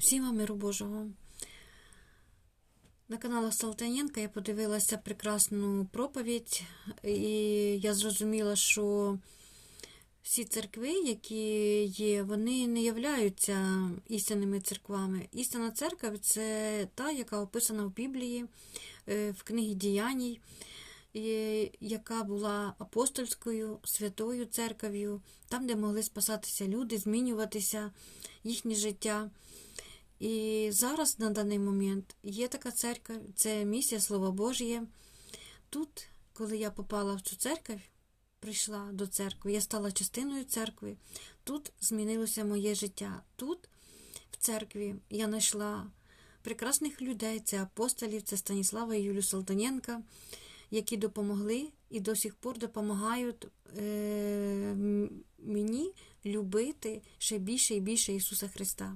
Всім миру Божого. На каналах Салтаненка я подивилася прекрасну проповідь, і я зрозуміла, що всі церкви, які є, вони не являються істинними церквами. Істинна церква це та, яка описана в Біблії, е, в книгі діяній, яка була апостольською, святою церков'ю, там, де могли спасатися люди, змінюватися їхнє життя. І зараз на даний момент є така церква, це місія Слова Божє. Тут, коли я попала в цю церкву, прийшла до церкви, я стала частиною церкви. Тут змінилося моє життя. Тут, в церкві, я знайшла прекрасних людей, це апостолів, це Станіслава і Юлію Салтаненка, які допомогли і до сих пор допомагають е, мені любити ще більше і більше Ісуса Христа.